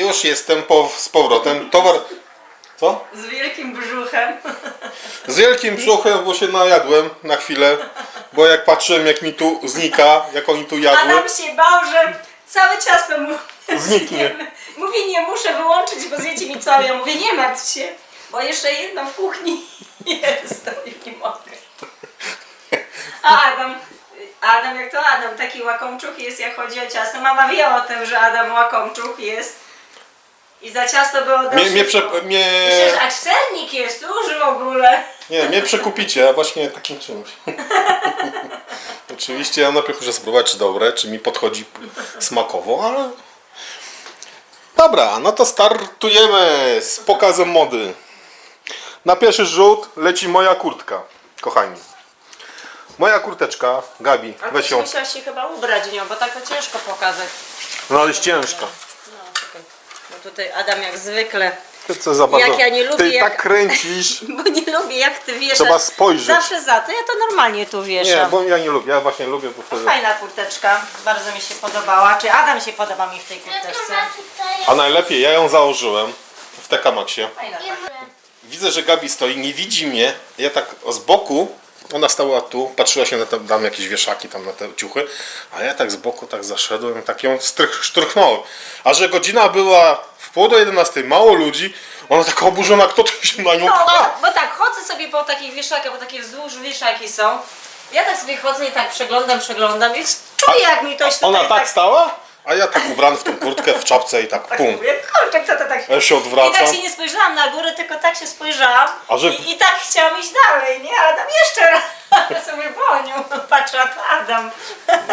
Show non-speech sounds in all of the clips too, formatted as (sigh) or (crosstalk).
już jestem po, z powrotem. Towar. Co? Z wielkim brzuchem. Z wielkim brzuchem, bo się najadłem na chwilę. Bo jak patrzyłem, jak mi tu znika, jak oni tu jadły. Adam się bał, że całe ciasto mu Zniknie. (laughs) Mówi, nie muszę wyłączyć, bo zjecie mi całe. Ja mówię, nie martw się, bo jeszcze jedno w kuchni (laughs) jest, to nie mogę. A Adam, Adam jak to Adam, taki łakomczuch jest, jak chodzi o ciasto. Mama wie o tym, że Adam łakomczuch jest. I za ciasto było dość. Mnie, mnie, prze, mnie, Przecież aż sernik jest już w ogóle. nie, mnie przekupicie, a właśnie takim czymś. (laughs) Oczywiście ja najpierw muszę spróbować, czy dobre, czy mi podchodzi smakowo, ale... Dobra, no to startujemy z pokazem mody. Na pierwszy rzut leci moja kurtka, kochani. Moja kurteczka, Gabi, weź ją. musiał się chyba ubrać nią, bo tak to ciężko pokazać. No ale jest ciężka. Tutaj Adam jak zwykle Ty co za bardzo... Jak ja nie lubię, Ty jak- tak kręcisz. (laughs) Bo nie lubię jak ty wieszasz. Trzeba spojrzeć. Zawsze za to, ja to normalnie tu wieszam. Nie, bo ja nie lubię, ja właśnie lubię, bo wtedy... Fajna kurteczka, bardzo mi się podobała. Czy Adam się podoba mi w tej kurteczce? A najlepiej, ja ją założyłem w TK Maxie. Fajna. Widzę, że Gabi stoi, nie widzi mnie. Ja tak z boku, ona stała tu, patrzyła się na te, tam jakieś wieszaki, tam na te ciuchy, a ja tak z boku tak zaszedłem, tak ją strych, szturchnąłem. A że godzina była w pół do 11, mało ludzi, ona taka oburzona, kto tu się na nią No, pcha? bo, bo tak, chodzę sobie po takich wieszakach, bo takie wzdłuż wieszaki są. Ja tak sobie chodzę i tak przeglądam, przeglądam i czuję jak mi ktoś tutaj Ona tak stała, a ja tak ubrany w tą kurtkę, w czapce i tak pum. Mówię, kurczę, kto to tak... Ja się I tak się nie spojrzałam na górę, tylko tak się spojrzałam A że- i, i tak chciałam iść dalej, nie? Adam jeszcze raz sobie bonią, patrzę, a to Adam.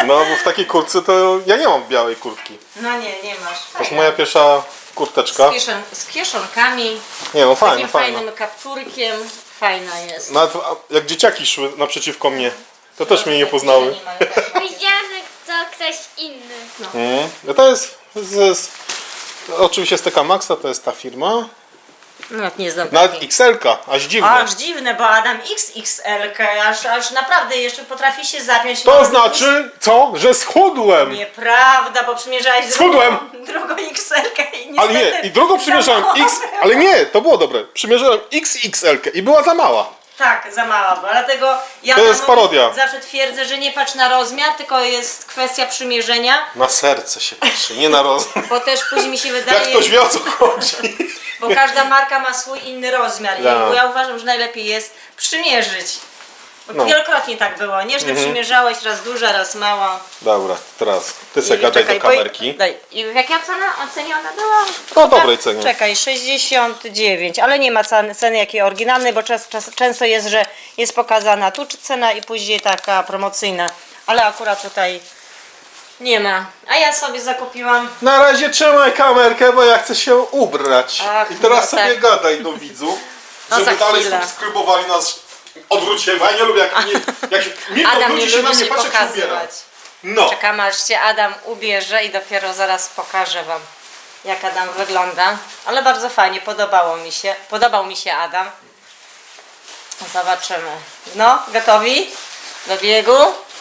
No bo w takiej kurtce to ja nie mam białej kurtki. No nie, nie masz. To jest moja pierwsza kurteczka. Z, kieszon, z kieszonkami, Nie no, z takim fajna. fajnym kapturkiem. Fajna jest. Nawet a- jak dzieciaki szły naprzeciwko mnie, to też mnie nie poznały. Nie mają tak. Widziałam, to ktoś inny. Mm. No to jest, z, z, oczywiście z TK Maxa, to jest ta firma. No, nie znam Nawet takiej. XL-ka, aż dziwne. Aż dziwne, bo Adam XXL, aż, aż naprawdę jeszcze potrafi się zapiąć. To na- znaczy, co? Że schudłem! Nieprawda, bo przymierzałeś Schudłem! drugą, drugą XL i Ale nie, i drugą przymierzałem X, ale nie, to było dobre. Przymierzałem XXL-kę i była za mała. Tak, za mała była, dlatego ja To jest panu parodia. zawsze twierdzę, że nie patrz na rozmiar, tylko jest kwestia przymierzenia, Na serce się patrzy, nie na rozum. bo też później mi się Jak wydaje, ktoś wie o co chodzi. bo każda marka ma swój inny rozmiar i ja uważam, że najlepiej jest przymierzyć. No. wielokrotnie tak było, nie? Że przymierzałeś raz duża, raz mała. Dobra, teraz ty se gadaj do kamerki. Daj. I w jakiej cena, ocenie ona była? No dobrej cenie. Czekaj, 69, ale nie ma ceny, ceny jakiej oryginalnej, bo czas, czas, często jest, że jest pokazana tu cena i później taka promocyjna. Ale akurat tutaj nie ma. A ja sobie zakupiłam. Na razie trzymaj kamerkę, bo ja chcę się ubrać. Ach, I teraz no sobie tak. gadaj do widzów, No żeby dalej chwilę. subskrybowali nas. Odwróćcie, bo ja nie lubię jak, (laughs) nie, jak się, Adam nie ludzi się na lubi mnie się patrzy, jak się ubiera. pokazywać. No, Czekam aż się Adam ubierze i dopiero zaraz pokażę wam jak Adam wygląda. Ale bardzo fajnie, podobało mi się. Podobał mi się Adam. Zobaczymy. No, gotowi? Do biegu?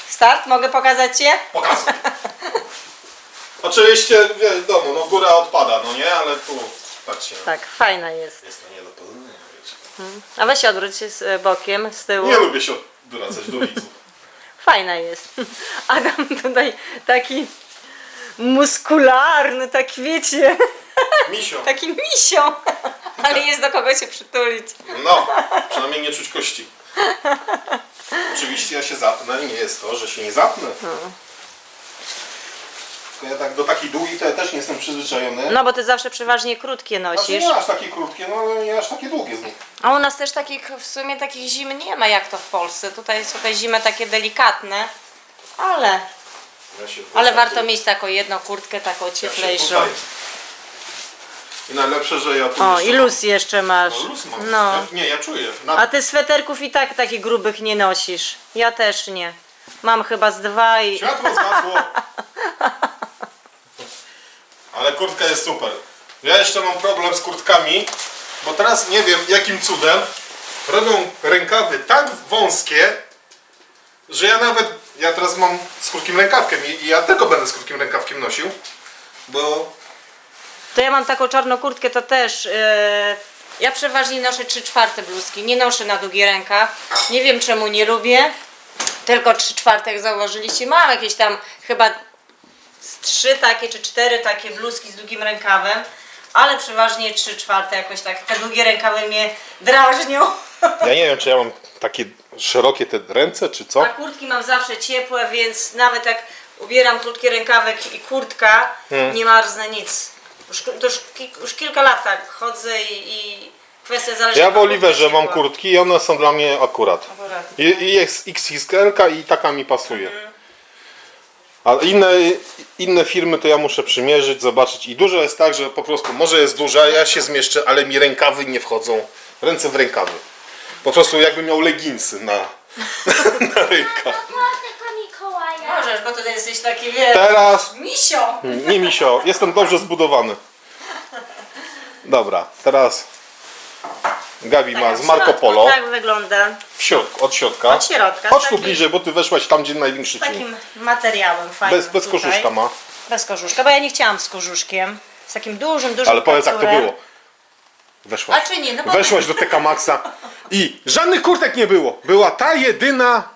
Start? Mogę pokazać Cię? pokazuj. (laughs) Oczywiście, wiadomo, no góra odpada, no nie, ale tu, patrzcie, no, Tak, fajna jest. jest to nie do poznania. A weź się odwróć się z e, bokiem, z tyłu. Nie lubię się odwracać do widzów. (laughs) Fajna jest. (laughs) Adam tutaj taki muskularny, tak wiecie, (laughs) Misio, taki misio. Ale jest do kogo się przytulić. no, przynajmniej nie czuć kości. Oczywiście ja się zapnę nie jest to, że się nie zapnę. Ja tak do takiej długiej to ja też nie jestem przyzwyczajony. No bo ty zawsze przeważnie krótkie Znaczy nosisz. nie aż takie krótkie, no ale nie aż takie długie z nich. A u nas też takich, w sumie takich zim nie ma jak to w Polsce. Tutaj są te zimy takie delikatne. Ale, Ja się ale warto mieć taką jedną kurtkę, taką ja się cieplejszą. I najlepsze, że ja tu O, jeszcze i luz jeszcze masz. mam- No, luz mam. No. Ja, nie, ja czuję. Na, A ty sweterków i tak takich grubych nie nosisz. Ja też nie. Mam chyba z dwa i... Światło zgasło. (laughs) Ale kurtka jest super. Ja jeszcze mam problem z kurtkami, bo teraz nie wiem jakim cudem robią rękawy tak wąskie, że ja nawet, ja teraz mam z krótkim rękawkiem i, i ja tego będę z krótkim rękawkiem nosił, bo To ja mam taką czarną kurtkę, to też. e, ja przeważnie noszę 3 czwarte bluzki. Nie noszę na długi rękaw. Nie wiem czemu nie lubię. Tylko 3 czwarte, jak zauważyliście. Mam jakieś tam chyba z trzy takie czy cztery takie bluzki z długim rękawem. Ale przeważnie 3 czwarte jakoś tak. Te długie rękawy mnie drażnią. Ja nie wiem, czy ja mam takie szerokie te ręce, czy co? A kurtki mam zawsze ciepłe, więc nawet jak ubieram krótki rękawek i kurtka, Hmm. nie marznę nic. Już, to już, już kilka lat tak chodzę i, i kwestia zależy Ja w Oliverze mam kurtki i one są dla mnie akurat. Akurat. I, i jest XXL i taka mi pasuje. A inne, inne firmy to ja muszę przymierzyć, zobaczyć. I dużo jest tak, że po prostu może jest duża, ja się zmieszczę, ale mi rękawy nie wchodzą. Ręce w rękawy. Po prostu jakbym miał leginsy na, (laughs) na rękach. Mikołaja. Możesz, bo ty jesteś taki wiesz. Teraz Misio! nie misio, jestem dobrze zbudowany. Dobra, teraz Gabi ma z Marco Polo Tak wygląda. W środku, od środka. Od środka, Chodź tu taki- bliżej, bo ty weszłaś tam, gdzie największy Z cień. takim materiałem fajnym. Bez, bez tutaj. korzuszka ma. Bez korzuszka, bo ja nie chciałam z korzuszkiem. Z takim dużym, dużym Ale powiedz jak to kapturem. było. Weszłaś. A czy nie? No bo Weszłaś do TK Maxa i żadnych kurtek nie było. Była ta jedyna.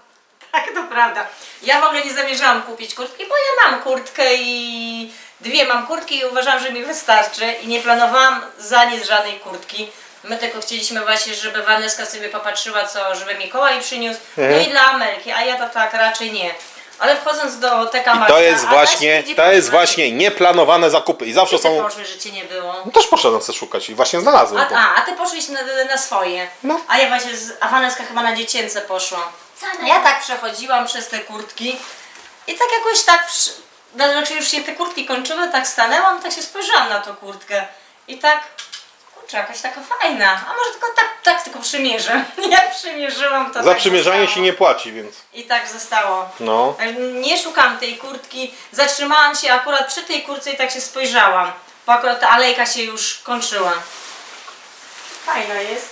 Tak, to prawda. Ja w ogóle nie zamierzałam kupić kurtki, bo ja mam kurtkę i dwie mam kurtki i uważam, że mi wystarczy i nie planowałam za nic żadnej kurtki. My tylko chcieliśmy właśnie, żeby Waneska sobie popatrzyła, co żeby Mikołaj przyniósł, Mhm. no i dla Amelki, a ja to tak raczej nie. Ale wchodząc do TK Maxxa, To jest właśnie, to jest właśnie nieplanowane zakupy. I zawsze ty są. poszłeś, że cię nie było? No też poszedłem sobie szukać i właśnie znalazłem A, to. a, a ty poszłeś na, na swoje. No. A ja właśnie, z, a Waneska chyba na dziecięce poszła. Co Ja tak przechodziłam przez te kurtki i tak jakoś tak, przy... no, znaczy już się te kurtki kończyły, tak stanęłam, tak się spojrzałam na tą kurtkę i tak, kurczę, jakaś taka fajna, a może tylko tak, tak tylko przymierzę. (laughs) Jak przymierzyłam to Za tak przymierzanie zostało. się nie płaci, więc. I tak zostało. No. Nie szukam tej kurtki, zatrzymałam się akurat przy tej kurtce i tak się spojrzałam, bo akurat ta alejka się już kończyła. Fajna jest.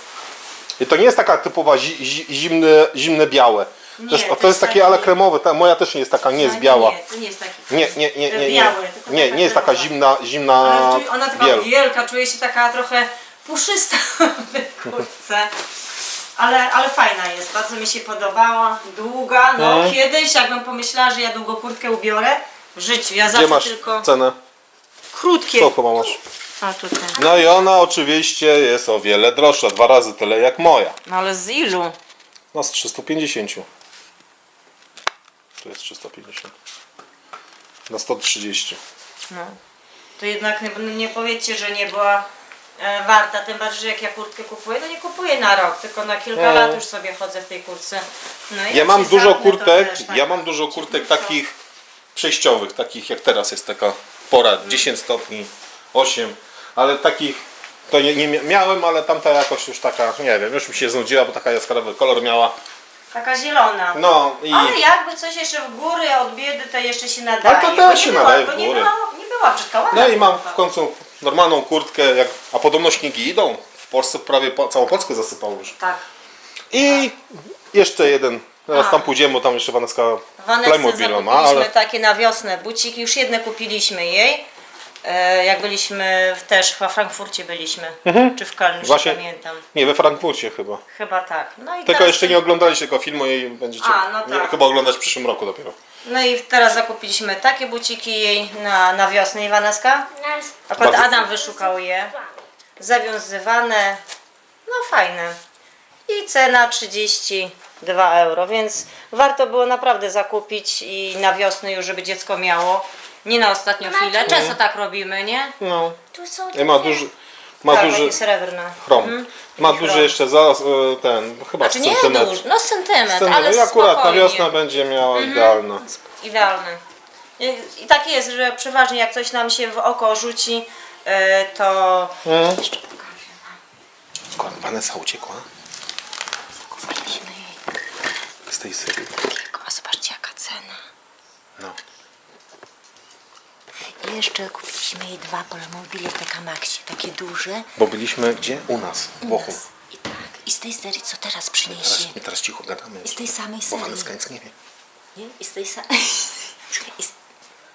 I to nie jest taka typowa zi, zi, zimne, zimne białe. Nie, to jest, to jest jest takie taki- ale kremowe. Ta moja też nie jest taka, nie jest biała. Nie, to nie jest taki. Nie, nie, nie, nie. Nie, Biały, nie, nie jest taka zimna, zimna Ale ona taka biel. wielka, czuje się taka trochę puszysta (laughs) w kurtce. Ale, ale fajna jest, bardzo mi się podobała. Długa, no Mhm. kiedyś jakbym pomyślała, że ja długo kurtkę ubiorę w życiu. Ja Gdzie zawsze masz tylko cenę? krótkie. Chyba masz? A tutaj. No i ona oczywiście jest o wiele droższa, dwa razy tyle jak moja. No ale z ilu? No z 350. Tu jest 350. Na 130. No. To jednak nie, nie powiedzcie, że nie była e, warta, tym bardziej, że jak ja kurtkę kupuję, to nie kupuję na rok, tylko na kilka No. lat już sobie chodzę w tej kurtce. No i Ja mam dużo to kurtek, też tak. ja mam dużo kurtek takich przejściowych, takich jak teraz jest taka pora 10 stopni, 8, ale takich to nie, nie mia- miałem, ale tamta jakoś już taka, nie wiem, już mi się znudziła, bo taka jaskrawy kolor miała. Taka zielona. No i Ale jakby coś jeszcze w góry od biedy, to jeszcze się nadaje. Ale to bo też nie się była, nadaje bo w nie góry. była, nie była brzydka, ładna no i mam kurtka. w końcu normalną kurtkę, jak, a podobno śniegi idą. W Polsce prawie po, całą Polskę zasypało już. Tak. I jeszcze jeden. Teraz A. tam pójdziemy, bo tam jeszcze Waneska Vanessa Playmobil ma, zakupiliśmy ale takie na wiosnę buciki, już jedne kupiliśmy jej. E, jak byliśmy w, też chyba w Frankfurcie byliśmy, czy w Köln, już Mhm. Właśnie- nie pamiętam. nie, we Frankfurcie chyba. Chyba tak. No i Tylko teraz jeszcze nie oglądaliście tego filmu i będziecie A, no nie, tak. chyba oglądać w przyszłym roku dopiero. No i teraz zakupiliśmy takie buciki jej na, na wiosnę Iwaneska. Akurat Bardzo- Adam wyszukał je. Zawiązywane. No fajne. I cena 32 euro, więc warto było naprawdę zakupić i na wiosnę już, żeby dziecko miało. Nie na ostatnią chwilę. Często tak robimy, nie? No. tu są I ma duży, ma tak, duży takie srebrne. chrom. Mhm. Ma duży chrom. jeszcze za, e, ten, chyba Znaczy z nie centymetr. duży, no centymetr, Centymetr. ale I akurat na spokojnie. wiosnę będzie miała idealna. Idealny. I, I tak jest, że przeważnie jak coś nam się w oko rzuci, e, to... Mm. Jeszcze pokażę wam. Skąd Vanessa uciekła Kupiliśmy jej z tej serii? takiego, a zobaczcie jaka cena. No. I jeszcze kupiliśmy jej dwa polomobile w TK Maxie, takie duże. Bo byliśmy gdzie? U nas, w Bochum. I tak, i z tej serii co teraz Teraz, przyniesie. my teraz cicho gadamy. I z tej samej Bo serii. Vaneska nic nie wie. Nie? I z tej samej... (laughs) I z...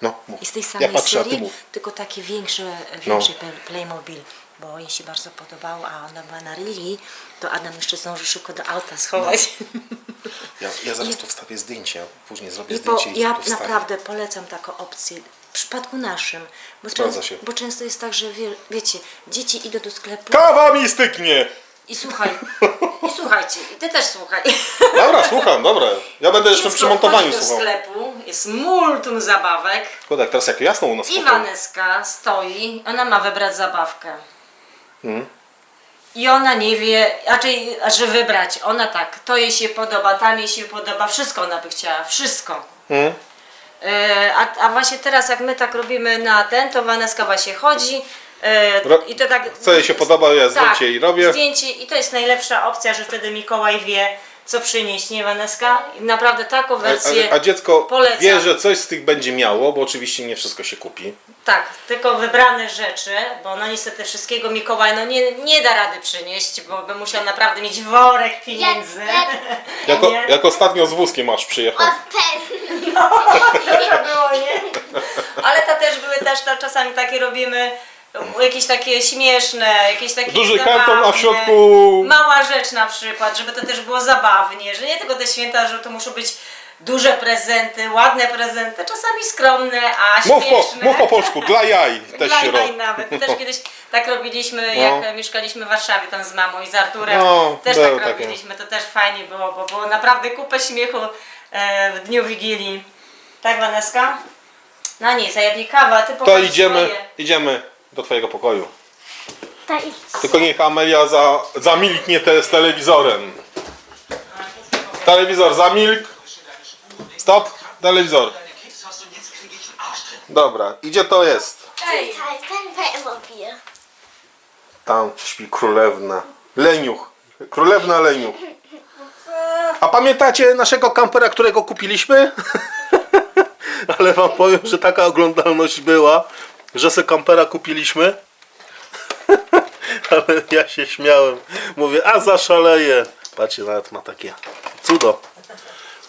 No, mów. I z tej Ja samej patrzę, a ty serii, tylko takie większe, No. większy Play- Playmobil, bo jej się bardzo podobało, a ona była na Lili, to Adam jeszcze zdążył szybko do auta schować. Ja, ja zaraz tu wstawię zdjęcie, a później zrobię I zdjęcie i ja naprawdę polecam taką opcję. W przypadku naszym, bo, często, się. bo często jest tak, że wie, wiecie, dzieci idą do sklepu Kawa mi styknie! i słuchaj, i słuchajcie, i ty też słuchaj. Dobra, słucham, dobra. Ja będę jeszcze przy montowaniu wchodzi do słuchał. sklepu, jest multum zabawek Kodek, teraz jak jasno u nas i pokoju. Waneska stoi, ona ma wybrać zabawkę. Mhm. I ona nie wie, raczej, że wybrać. Ona tak, to jej się podoba, tam jej się podoba, wszystko ona by chciała, wszystko. Mhm. E, A, a właśnie teraz jak my tak robimy na ten, to Waneska właśnie chodzi e, Ro- i to tak... Co jej się podoba, ja zdjęcie jej robię. zdjęcie i to jest najlepsza opcja, że wtedy Mikołaj wie co przynieść, nie Waneska? I naprawdę taką A, wersję a, a dziecko polecam. wie, że coś z tych będzie miało, bo oczywiście nie wszystko się kupi. Tak, tylko wybrane rzeczy, bo no niestety wszystkiego Mikołaj no nie, nie da rady przynieść, bo by musiał naprawdę mieć worek pieniędzy. jak- (laughs) Jako, Nie? jak ostatnio z wózkiem aż przyjechał. Dużo było, nie? Ale to też były też to czasami takie robimy jakieś takie śmieszne, jakieś takie Duży zabawne. karton, a w środku... Mała rzecz na przykład, żeby to też było zabawnie, że nie tylko te święta, że to muszą być duże prezenty, ładne prezenty, czasami skromne, a Mów po, śmieszne. mów po polsku, dla jaj (laughs) też Dla się jaj robi. nawet. Też kiedyś tak robiliśmy, No. jak mieszkaliśmy w Warszawie tam z mamą i z Arturem. No, też było tak takie. robiliśmy, to też fajnie było, bo było naprawdę kupę śmiechu e, w dniu Wigilii. Tak, Waneska? No nic, a jedli kawa, ty To idziemy, swoje. idziemy do twojego pokoju. Idź. Tylko niech Amelia za, zamilknie te z telewizorem. Telewizor zamilk. Stop. Telewizor. Dobra, gdzie to jest? Tutaj, ten. Tam śpi królewna. Leniuch. Królewna Leniuch. A pamiętacie naszego kampera, którego kupiliśmy? (laughs) Ale wam powiem, że taka oglądalność była, że se kampera kupiliśmy. (laughs) Ale ja się śmiałem. Mówię, a zaszaleję. Patrzcie, nawet ma takie cudo.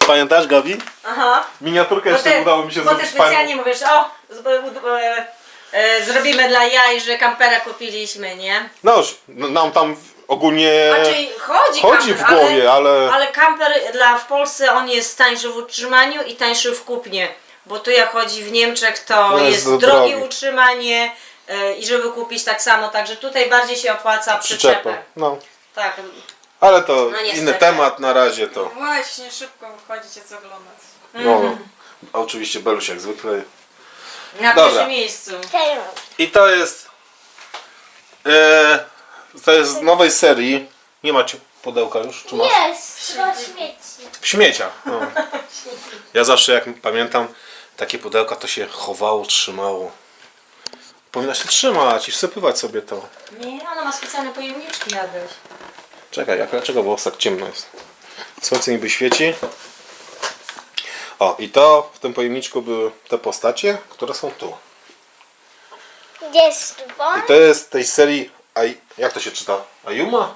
Pamiętasz, Gabi? Aha. Miniaturkę jeszcze ty, udało mi się bo ty zrobić specjalnie mówisz, o, z- e, e, zrobimy dla jaj, że kampera kupiliśmy, nie? No już, n- nam tam ogólnie Znaczy chodzi, chodzi w kamper, głowie, ale... Ale kamper dla, w Polsce on jest tańszy w utrzymaniu i tańszy w kupnie. Bo tu jak chodzi w Niemczech to No jest jest drogi. drogie utrzymanie e, i żeby kupić tak samo. Także tutaj bardziej się opłaca przyczepę. przyczepę. No, Tak. ale to No inny temat na razie to. Właśnie, szybko wychodzicie co oglądać. No, Mhm. a oczywiście Beluś jak zwykle. Na Dobra. pierwszym miejscu. I to jest. E, to jest z nowej serii. Nie macie pudełka już? Czy masz? Jest, chyba śmieci. W śmieciach. No. Ja zawsze jak pamiętam takie pudełka to się chowało, trzymało. Powinna się trzymać i wsypywać sobie to. Nie, ona ma specjalne pojemniczki jadłeś. Czekaj, jak, dlaczego było tak ciemno jest? Słońce niby świeci. O, i to w tym pojemniczku były te postacie, które są tu. Jest. I to jest tej serii. Aj, jak to się czyta? Ayuma?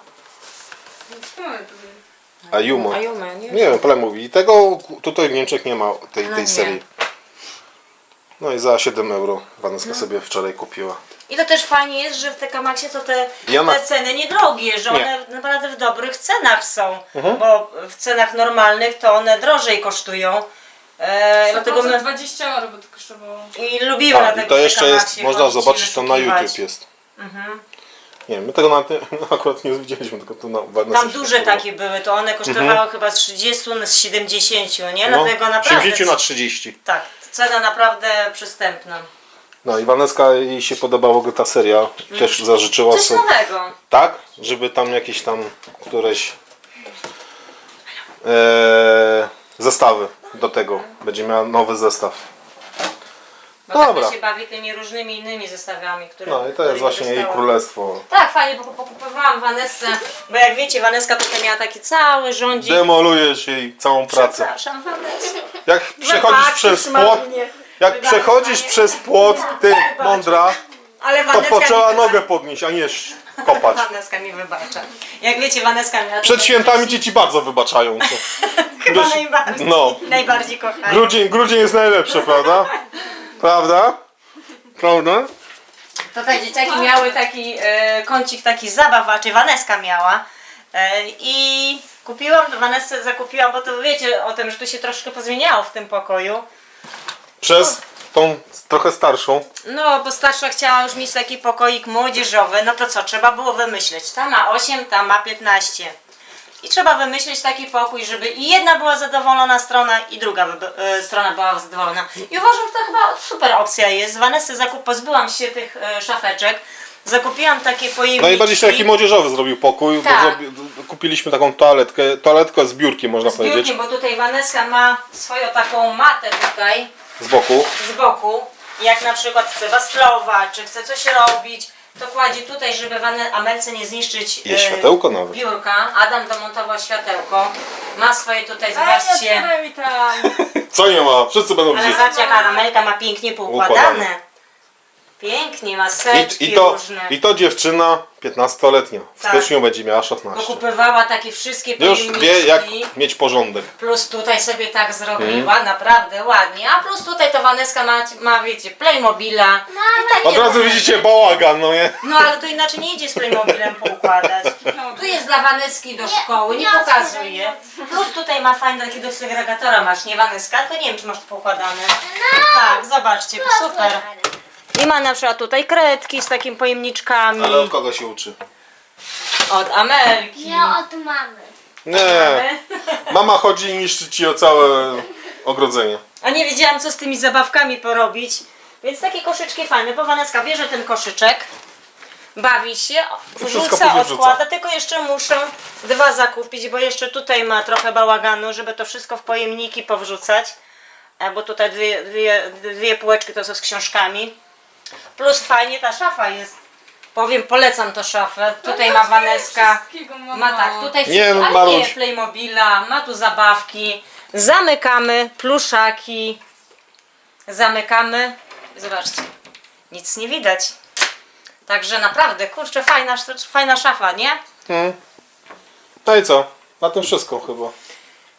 Ayuma. Ayuma, nie? Nie wiem, Pole mówi. I tego tutaj w Niemczech nie ma tej, No tej nie. serii. No i za 7 euro Waneska sobie wczoraj kupiła. I to też fajnie jest, że w Tekamaksie to te, Ja na- te ceny niedrogie, że Nie. one naprawdę w dobrych cenach są. Bo w cenach normalnych to one drożej kosztują. E, dlatego my 20 euro by to kosztowało. i lubimy A, dlatego i to jeszcze jest, można zobaczyć to na. YouTube jest. Nie wiem, my tego na, ty- (laughs) akurat nie widzieliśmy, tylko to na Tam duże takie były, to one kosztowały chyba z 30 na z 70, nie? No, Dlatego naprawdę. 70 na 30. Tak, cena naprawdę przystępna. No i Waneska jej się podobała ta seria. Też zażyczyła Coś sobie. nowego. Tak, żeby tam jakieś tam któreś e, zestawy do tego. Będzie miała nowy zestaw. Bo Dobra. tak się bawi tymi różnymi innymi zestawami, które No i to jest właśnie jej królestwo. Tak, fajnie, bo pokupowałam Vanessę, bo jak wiecie, Vaneska tutaj miała taki cały rządzik. Demolujesz jej całą pracę. Przepraszam, Vanessa. Jak przechodzisz przez płot, jak przechodzisz przez płot, ty mądra, Ale to Vaneska poczęła mi nogę podnieść, a nie sz- kopać. Vaneska mi wybacza. Jak wiecie, Vaneska miała... Przed świętami dzieci bardzo wybaczają. (laughs) Chyba najbardziej, no. najbardziej kochają. Grudzień, grudzień jest najlepszy, prawda? (laughs) Prawda? Prawda? Tutaj dzieciaki miały taki e, kącik taki zabaw, a czy Waneska miała. E, I kupiłam, Vanessę zakupiłam, bo to wiecie o tym, że tu się troszkę pozmieniało w tym pokoju. Przez tą trochę starszą. No, bo starsza chciała już mieć taki pokoik młodzieżowy, no to co, trzeba było wymyśleć. Ta ma 8, ta ma 15. I trzeba wymyślić taki pokój, żeby i jedna była zadowolona strona, i druga e, strona była zadowolona. I uważam, że to chyba super opcja jest. Z Vanessy zakup, pozbyłam się tych e, szafeczek. Zakupiłam takie pojemniki. Najbardziej się taki młodzieżowy zrobił pokój, Tak. bo zrobi, kupiliśmy taką toaletkę, toaletkę z biurkiem można z powiedzieć, biurkiem, bo tutaj Vaneska ma swoją taką matę tutaj z boku. z boku. Jak na przykład chce wastlować, czy chce coś robić, to kładzie tutaj, żeby Wane- Amelce nie zniszczyć Jest światełko nawet. biurka. Adam domontował światełko. Ma swoje tutaj, zobaczcie. otwieraj mi tam. (laughs) Co nie ma? Wszyscy będą Ale widzieć. zobaczcie, jaka Amelka ma pięknie poukładane. Układane. Pięknie, ma I, setki i, to, różne. I to dziewczyna 15-letnia. W Tak. styczniu będzie miała 16. Pokupywała takie wszystkie Już wie jak mieć porządek. Plus tutaj sobie tak zrobiła, naprawdę ładnie. A plus tutaj to Waneska ma, ma wiecie, Playmobila. I takie Od razu różne widzicie bałagan, no nie? No ale to inaczej nie idzie z Playmobilem poukładać. Tu jest dla Waneski do szkoły, nie nie pokazuje. Plus tutaj ma fajny takiego segregatora masz, nie Waneska, to nie wiem czy masz to poukładane. Tak, zobaczcie, super. I ma na przykład tutaj kredki z takimi pojemniczkami. Ale od kogo się uczy? Od Amelki. Ja od mamy. Nie. Mama chodzi i niszczy ci o całe ogrodzenie. A nie wiedziałam co z tymi zabawkami porobić. Więc takie koszyczki fajne, bo Waneska bierze ten koszyczek, bawi się, wszystko później odkłada, tylko jeszcze muszę dwa zakupić, bo jeszcze tutaj ma trochę bałaganu, żeby to wszystko w pojemniki powrzucać. E, Bo tutaj dwie, dwie, dwie półeczki to są z książkami. Plus fajnie ta szafa jest. Powiem, polecam tą szafę. Tutaj ma Waneska. Ma Ma tak, tutaj Nie, no, ale nie, Maruś. Playmobila, ma tu zabawki. Zamykamy, pluszaki. Zamykamy. Zobaczcie, nic nie widać. Także naprawdę, kurczę, fajna, fajna szafa, nie? No i co? Na tym wszystko chyba.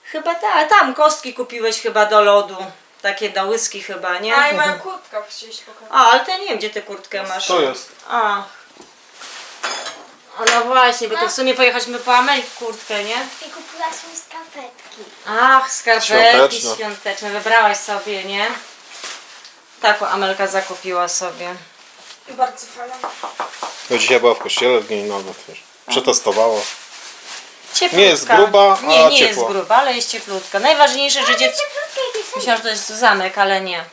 Chyba tak, tam kostki kupiłeś chyba do lodu. Takie do whisky chyba, nie? A i moja kurtka chcieliś pokazać. A, ale to ja nie wiem, gdzie ty kurtkę masz. To jest. A. A no właśnie, bo to w sumie pojechaliśmy po Amerykę kurtkę, nie? I kupiłaś mi skarpetki. Ach, skarpetki Świąteczne. świąteczne. Wybrałaś sobie, nie? Taką Amelka zakupiła sobie. I bardzo fajna. No dzisiaj była w kościele w dniu nawet, wiesz. Przetestowała. Cieplutka. Nie jest gruba, Nie, a nie jest ciepła. gruba, ale jest cieplutka. Najważniejsze, że dziecko... Myślałam, że to jest zamek, ale nie.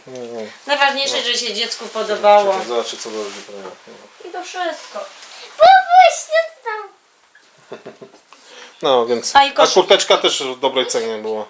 Najważniejsze, że się dziecku podobało. Zobaczcie co dobrze prawie. I to wszystko. Bubuś, co tam? (laughs) No więc. A i A kosz- kurteczka też w dobrej cenie była.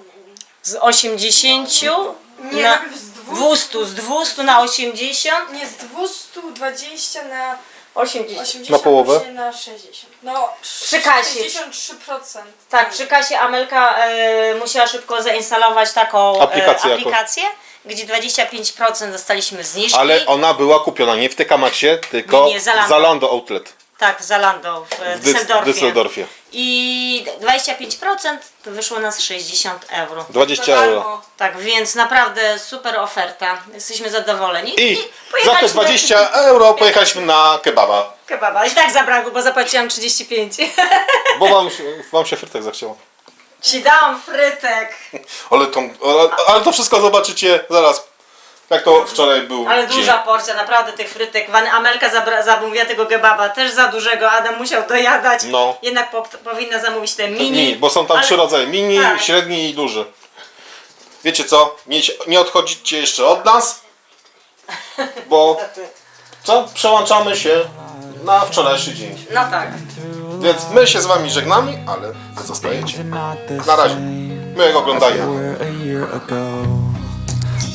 Z 80 Nie, na najpierw z 200. 200, z 200 na 80. Nie, z 220 na 80. 80 Na połowę? później na 60. No, Przy kasie. 63%. Tak, przy kasie Amelka e, musiała szybko zainstalować taką Aplikację e, jakąś. aplikację gdzie 25% dostaliśmy zniżki. Ale ona była kupiona nie w TK-Maxie, tylko Nie, nie, Zalando. Zalando Outlet Tak, Zalando w, e, Dys- Düsseldorfie. Düsseldorfie. I 25% to wyszło nas 60 euro. 20 Za euro. Tak, więc naprawdę super oferta. Jesteśmy zadowoleni. I za te pojechaliśmy- 20 euro pojechaliśmy na kebaba. Kebaba. I tak zabrakło, bo zapłaciłam 35. Bo wam, się- wam się frytek zachciało. Ci dałam frytek. Ale to, ale, ale to wszystko zobaczycie zaraz. Jak to wczoraj był Ale dzień. duża porcja, naprawdę tych frytek. Van Amelka zabra- zamówiła tego kebaba też za dużego. Adam musiał dojadać. No. Jednak po, powinna zamówić te mini. Mini, bo są tam ale- trzy rodzaje. Mini, Tak. średni i duży. Wiecie co? Nie, nie odchodzicie jeszcze od nas, bo co? Przełączamy się na wczorajszy dzień. No tak. Więc my się z wami żegnamy, ale wy zostajecie. Na razie. Miłego oglądania. were a year ago.